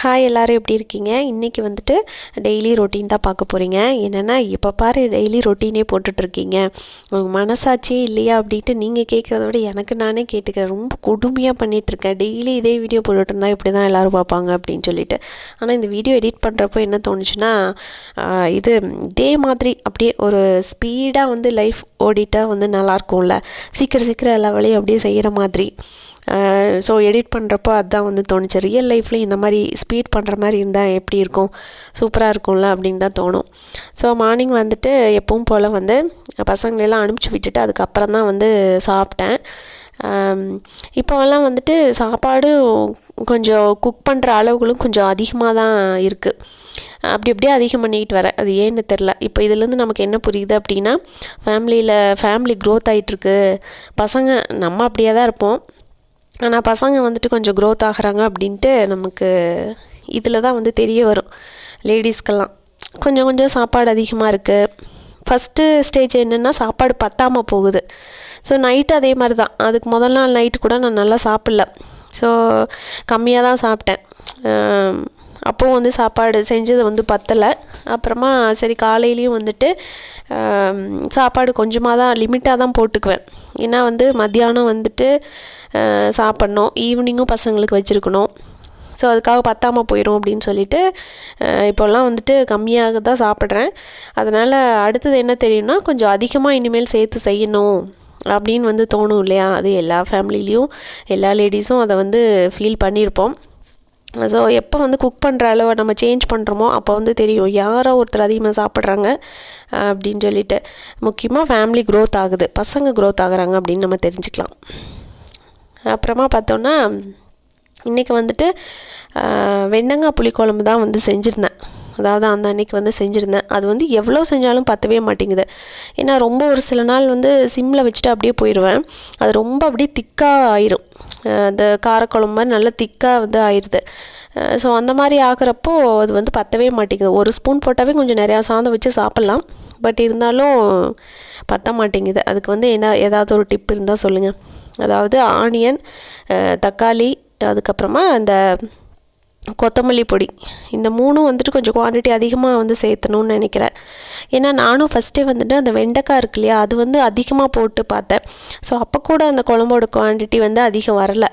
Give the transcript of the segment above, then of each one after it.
Hi எல்லோரும் எப்படி இருக்கீங்க? இன்றைக்கி வந்துட்டு டெய்லி ரொட்டீன் தான் பார்க்க போகிறீங்க என்னென்னா இப்போ பாரு டெய்லி ரொட்டீனே போட்டுட்ருக்கீங்க. உங்கள் மனசாட்சியே இல்லையா அப்படின்ட்டு நீங்கள் கேட்குறத விட எனக்கு நானே கேட்டுக்கிறேன். ரொம்ப கொடுமையாக பண்ணிகிட்ருக்கேன் டெய்லி இதே வீடியோ போட்டுட்டு இருந்தால் இப்படி தான் எல்லோரும் பார்ப்பாங்க அப்படின்னு சொல்லிட்டு. ஆனால் இந்த வீடியோ எடிட் பண்ணுறப்போ என்ன தோணுச்சுன்னா இது இதே மாதிரி அப்படியே ஒரு ஸ்பீடாக வந்து லைஃப் ஓடிட்டால் வந்து நல்லாயிருக்கும்ல. சீக்கிரம் சீக்கிரம் எல்லா வேலையும் அப்படியே செய்கிற மாதிரி. ஸோ எடிட் பண்ணுறப்போ அதுதான் வந்து தோணுச்சு. ரியல் லைஃப்லேயும் இந்த மாதிரி ஸ்பீட் பண்ணுற மாதிரி இருந்தால் எப்படி இருக்கும்? சூப்பராக இருக்கும்ல அப்படின்னு தான் தோணும். ஸோ மார்னிங் வந்துட்டு எப்பவும் போல் வந்து பசங்களெல்லாம் அனுப்பிச்சி விட்டுட்டு அதுக்கப்புறம் தான் வந்து சாப்பிட்டேன். இப்போவெல்லாம் வந்துட்டு சாப்பாடு கொஞ்சம் குக் பண்ணுற அளவுகளும் கொஞ்சம் அதிகமாக தான் இருக்குது அப்படி அப்படியே அதிகம் பண்ணிக்கிட்டு வரேன். அது ஏன்னு தெரில இப்போ இதுலேருந்து நமக்கு என்ன புரியுது அப்படின்னா ஃபேமிலியில் ஃபேமிலி க்ரோத் ஆகிட்டுருக்கு பசங்க நம்ம அப்படியே தான் இருப்போம். ஆனால் பசங்க வந்துட்டு கொஞ்சம் க்ரோத் ஆகிறாங்க அப்படின்ட்டு நமக்கு இதில் தான் வந்து தெரிய வரும். லேடிஸ்க்கெல்லாம் கொஞ்சம் கொஞ்சம் சாப்பாடு அதிகமாக இருக்குது ஃபஸ்ட்டு ஸ்டேஜ் என்னென்னா சாப்பாடு பத்தாமல் போகுது. ஸோ நைட்டு அதே மாதிரி தான். அதுக்கு முதல் நாள் நைட்டு கூட நான் நல்லா சாப்பிட்ல. ஸோ கம்மியாக தான் சாப்பிட்டேன். ஆம், வந்து சாப்பாடு செஞ்சது வந்து பத்தலை. அப்புறமா சரி காலையிலையும் வந்துட்டு சாப்பாடு கொஞ்சமாக தான் லிமிட்டாக தான் போட்டுக்குவேன். ஏன்னா வந்து மத்தியானம் வந்துட்டு சாப்பிட்ணும். ஈவினிங்கும் பசங்களுக்கு வச்சுருக்கணும். ஸோ அதுக்காக பத்தாமல் போயிடும் அப்படின்னு சொல்லிட்டு இப்போல்லாம் வந்துட்டு கம்மியாக தான் சாப்பிட்றேன். அதனால் அடுத்தது என்ன தெரியும்னா கொஞ்சம் அதிகமாக இனிமேல் சேர்த்து செய்யணும் அப்படின்னு வந்து தோணும் இல்லையா? அது எல்லா ஃபேமிலிலையும் எல்லா லேடிஸும் அதை வந்து ஃபீல் பண்ணியிருப்போம் ஸோ எப்போ வந்து குக் பண்ணுற அளவை நம்ம சேஞ்ச் பண்ணுறோமோ அப்போ வந்து தெரியும் யாரோ ஒருத்தர் அதிகமாக சாப்பிட்றாங்க அப்படின்னு சொல்லிட்டு. முக்கியமாக ஃபேமிலி க்ரோத் ஆகுது. பசங்க க்ரோத் ஆகுறாங்க அப்படின்னு நம்ம தெரிஞ்சுக்கலாம். அப்புறமா பார்த்தோன்னா இன்றைக்கி வந்துட்டு வெண்டங்காய் புளிக்குழம்பு தான் வந்து செஞ்சுருந்தேன். அதாவது அந்த அன்னைக்கு வந்து செஞ்சுருந்தேன். அது வந்து எவ்வளோ செஞ்சாலும் பற்றவே மாட்டேங்குது. ஏன்னா ரொம்ப ஒரு சில நாள் வந்து சிம்மில் வச்சுட்டு அப்படியே போயிடுவேன் அது ரொம்ப அப்படியே திக்காக ஆயிரும். அந்த காரக்குழம்பு மாதிரி நல்லா திக்காக வந்து ஆயிடுது ஸோ அந்த மாதிரி ஆகிறப்போ அது வந்து பற்றவே மாட்டேங்குது. ஒரு ஸ்பூன் போட்டாவே கொஞ்சம் நிறையா சாதம் வச்சு சாப்பிட்லாம். பட் இருந்தாலும் பற்ற மாட்டேங்குது. அதுக்கு வந்து என்ன ஏதாவது ஒரு டிப் இருந்தால் சொல்லுங்கள் அதாவது ஆனியன் தக்காளி அதுக்கப்புறமா அந்த கொத்தமல்லி பொடி. இந்த மூணும் வந்துட்டு கொஞ்சம் குவான்டிட்டி அதிகமாக வந்து சேர்த்தணும்னு நினைக்கிறேன். ஏன்னா நானும் ஃபஸ்ட்டே வந்துட்டு அந்த வெண்டைக்காய் இருக்கு இல்லையா அது வந்து அதிகமாக போட்டு பார்த்தேன். ஸோ அப்போ கூட அந்த குழம்போட குவான்டிட்டி வந்து அதிகம் வரல.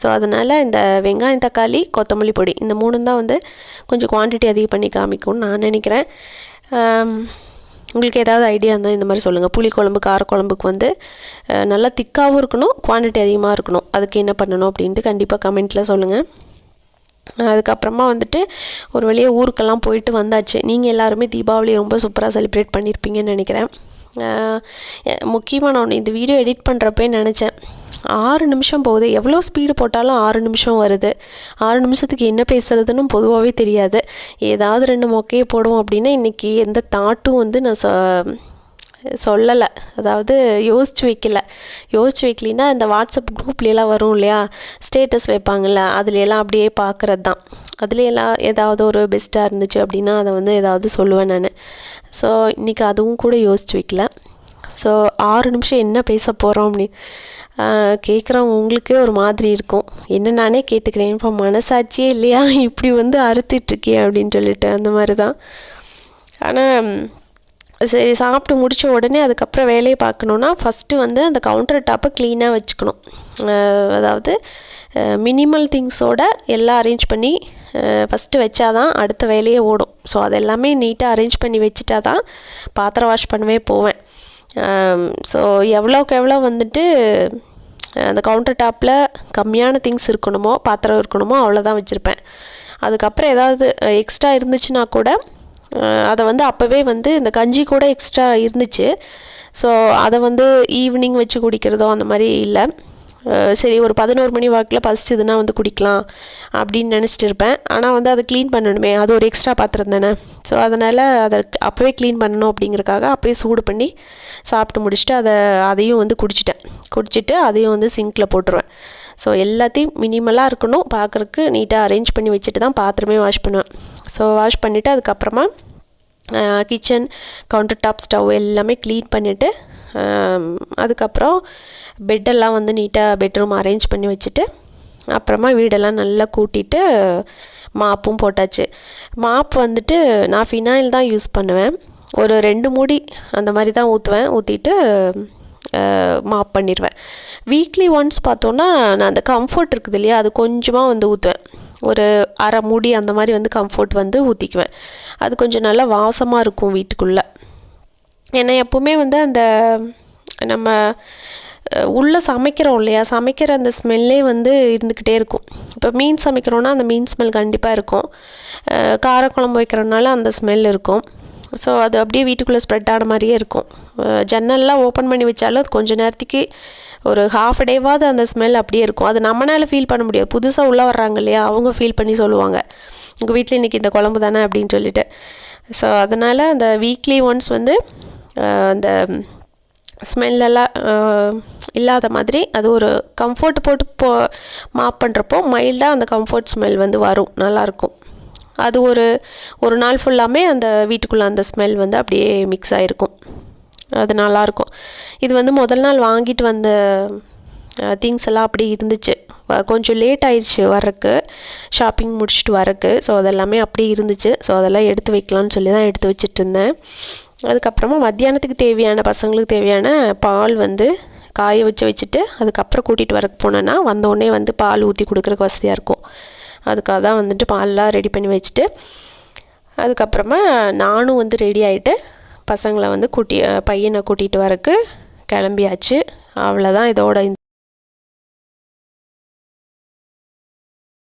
ஸோ அதனால் இந்த வெங்காயம் தக்காளி கொத்தமல்லி பொடி இந்த மூணும் தான் வந்து கொஞ்சம் குவான்டிட்டி அதிகம் பண்ணி காமிக்கும்னு நான் நினைக்கிறேன். உங்களுக்கு ஏதாவது ஐடியா இருந்தால் இந்த மாதிரி சொல்லுங்கள் புளிக்குழம்பு காரக்குழம்புக்கு வந்து நல்லா திக்காகவும் இருக்கணும் குவான்டிட்டி அதிகமாக இருக்கணும். அதுக்கு என்ன பண்ணணும் அப்படின்ட்டு கண்டிப்பாக கமெண்ட்டில் சொல்லுங்கள் அதுக்கப்புறமா வந்துட்டு ஒரு வழியாக ஊருக்கெல்லாம் போயிட்டு வந்தாச்சு. நீங்கள் எல்லாருமே தீபாவளி ரொம்ப சூப்பராக செலிப்ரேட் பண்ணியிருப்பீங்கன்னு நினைக்கிறேன். முக்கியமாக நான் இந்த வீடியோ எடிட் பண்ணுறப்பே நினச்சேன். ஆறு நிமிஷம் போகுது. எவ்வளோ ஸ்பீடு போட்டாலும் ஆறு நிமிஷம் வருது. ஆறு நிமிஷத்துக்கு என்ன பேசுகிறதுன்னு பொதுவாகவே தெரியாது. ஏதாவது ரெண்டு மொக்கையை போடுவோம் அப்படின்னா இன்றைக்கி எந்த தாட்டும் வந்து நான் ச சொல்லலை. அதாவது யோசிச்சு வைக்கல. யோசிச்சு வைக்கலினா இந்த வாட்ஸ்அப் குரூப்லேலாம் வரும் இல்லையா? ஸ்டேட்டஸ் வைப்பாங்கள்ல அதுலலாம் அப்படியே பார்க்குறது தான் அதுலேயெல்லாம் ஏதாவது ஒரு பெஸ்ட்டாக இருந்துச்சு அப்படின்னா அதை வந்து ஏதாவது சொல்லுவேன் நான். ஸோ இன்றைக்கி அதுவும் கூட யோசிச்சு வைக்கல. ஸோ ஆறு நிமிஷம் என்ன பேச போகிறோம் அப்படி கேட்குறவங்க உங்களுக்கே ஒரு மாதிரி இருக்கும். என்ன நானே கேட்டுக்கிறேன் இப்போ மனசாட்சியே இல்லையா? இப்படி வந்து அறுத்துட்ருக்கியே அப்படின்னு சொல்லிட்டு அந்த மாதிரி தான் ஆனால் சரி சாப்பிட்டு முடித்த உடனே அதுக்கப்புறம் வேலையை பார்க்கணுன்னா ஃபஸ்ட்டு வந்து அந்த கவுண்டர் டாப்பை க்ளீனாக வச்சுக்கணும். அதாவது மினிமல் திங்ஸோட எல்லாம் அரேஞ்ச் பண்ணி ஃபஸ்ட்டு வச்சாதான் அடுத்த வேலையே ஓடும். ஸோ அதெல்லாமே நீட்டாக அரேஞ்ச் பண்ணி வச்சுட்டா தான் பாத்திரம் வாஷ் பண்ணவே போவேன். ஸோ எவ்வளோக்கு எவ்வளோ வந்துட்டு அந்த கவுண்டர் டாப்பில் கம்மியான திங்ஸ் இருக்கணுமோ பாத்திரம் இருக்கணுமோ அவ்வளோதான் வச்சுருப்பேன். அதுக்கப்புறம் ஏதாவது எக்ஸ்ட்ரா இருந்துச்சுன்னா கூட அதை வந்து அப்போவே வந்து இந்த கஞ்சி கூட எக்ஸ்ட்ரா இருந்துச்சு. ஸோ அதை வந்து ஈவினிங் வச்சு குடிக்கிறதோ அந்த மாதிரி இல்லை. சரி ஒரு பதினோரு மணி வாக்கில் பசிச்சதுன்னா வந்து குடிக்கலாம் அப்படின்னு நினச்சிட்டு இருப்பேன். ஆனால் வந்து அதை க்ளீன் பண்ணணுமே அது ஒரு எக்ஸ்ட்ரா பாத்திரம் தானே. ஸோ அதனால் அதை அப்போவே க்ளீன் பண்ணணும் அப்படிங்கிறக்காக அப்போயே சூடு பண்ணி சாப்பிட்டு முடிச்சுட்டு அதை அதையும் வந்து குடிச்சிட்டேன். குடிச்சிட்டு அதையும் வந்து சிங்கில் போட்டுருவேன். ஸோ எல்லாத்தையும் மினிமலாக இருக்கணும். பார்க்குறக்கு நீட்டாக அரேஞ்ச் பண்ணி வச்சுட்டு தான் பாத்திரமே வாஷ் பண்ணுவேன். ஸோ வாஷ் பண்ணிவிட்டு அதுக்கப்புறமா கிச்சன் கவுண்டர் டாப் ஸ்டவ் எல்லாமே க்ளீன் பண்ணிவிட்டு அதுக்கப்புறம் பெட்டெல்லாம் வந்து நீட்டாக பெட்ரூம் அரேஞ்ச் பண்ணி வச்சுட்டு அப்புறமா வீடெல்லாம் நல்லா கூட்டிட்டு மாப்பும் போட்டாச்சு. மாப் வந்துட்டு நான் ஃபினாயில் தான் யூஸ் பண்ணுவேன். ஒரு ரெண்டு மூடி அந்த மாதிரி தான் ஊற்றுவேன் ஊற்றிட்டு மாப் பண்ணிடுவேன் வீக்லி ஒன்ஸ் பார்த்தோன்னா நான் அந்த கம்ஃபர்ட் இருக்குது இல்லையா அது கொஞ்சமாக வந்து ஊற்றுவேன் ஒரு அரை மூடி அந்த மாதிரி வந்து கம்ஃபர்ட் வந்து ஊற்றிக்குவேன் அது கொஞ்சம் நல்லா வாசமாக இருக்கும் வீட்டுக்குள்ளே. ஏன்னா எப்போவுமே வந்து அந்த நம்ம உள்ளே சமைக்கிறோம் இல்லையா சமைக்கிற அந்த ஸ்மெல்லே வந்து இருந்துக்கிட்டே இருக்கும். இப்போ மீன் சமைக்கிறோன்னா அந்த மீன் ஸ்மெல் கண்டிப்பாக இருக்கும். காரக்குழம்பு வைக்கிறனால அந்த ஸ்மெல் இருக்கும். ஸோ அது அப்படியே வீட்டுக்குள்ளே ஸ்ப்ரெட் ஆன மாதிரியே இருக்கும். ஜன்னல்லாம் ஓப்பன் பண்ணி வச்சாலும் அது கொஞ்சம் நேரத்துக்கு ஒரு ஹாஃப் டேவாவது அந்த ஸ்மெல் அப்படியே இருக்கும். அது நம்மனால் ஃபீல் பண்ண முடியாது. புதுசாக உள்ளே வர்றாங்க இல்லையா அவங்க ஃபீல் பண்ணி சொல்லுவாங்க. உங்கள் வீட்டில் இன்றைக்கி இந்த குழம்பு தானே? அப்படின்னு சொல்லிட்டு. ஸோ அதனால் அந்த வீக்லி ஒன்ஸ் வந்து அந்த ஸ்மெல்லெல்லாம் இல்லாத மாதிரி அது ஒரு கம்ஃபர்ட் போட்டு போ மாப் பண்ணுறப்போ மைல்டாக அந்த கம்ஃபர்ட் ஸ்மெல் வந்து வரும். நல்லாயிருக்கும் அது ஒரு ஒரு நாள் ஃபுல்லாமே அந்த வீட்டுக்குள்ளே அந்த ஸ்மெல் வந்து அப்படியே மிக்ஸ் ஆகிருக்கும் அது நல்லாயிருக்கும். இது வந்து முதல் நாள் வாங்கிட்டு வந்த திங்ஸ் எல்லாம் அப்படி இருந்துச்சு. வ- கொஞ்சம் லேட் ஆயிடுச்சு வரக்கு ஷாப்பிங் முடிச்சுட்டு வரக்கு ஸோ அதெல்லாமே அப்படியே இருந்துச்சு. ஸோ அதெல்லாம் எடுத்து வைக்கலாம்னு சொல்லி தான் எடுத்து வச்சுட்டு இருந்தேன். அதுக்கப்புறமா மத்தியானத்துக்கு தேவையான பசங்களுக்கு தேவையான பால் வந்து காய வச்சு வச்சுட்டு அதுக்கப்புறம் கூட்டிகிட்டு வரக்கு போனேன்னா வந்தோடனே வந்து பால் ஊற்றி கொடுக்குறக்கு வசதியாக இருக்கும். அதுக்காக தான் வந்துட்டு பால்லாம் ரெடி பண்ணி வச்சுட்டு அதுக்கப்புறமா நானும் வந்து ரெடி ஆகிட்டு பசங்களை வந்து கூட்டி பையனை கூட்டிகிட்டு வரக்கு கிளம்பியாச்சு. அவ்வளோதான் இதோட இந்த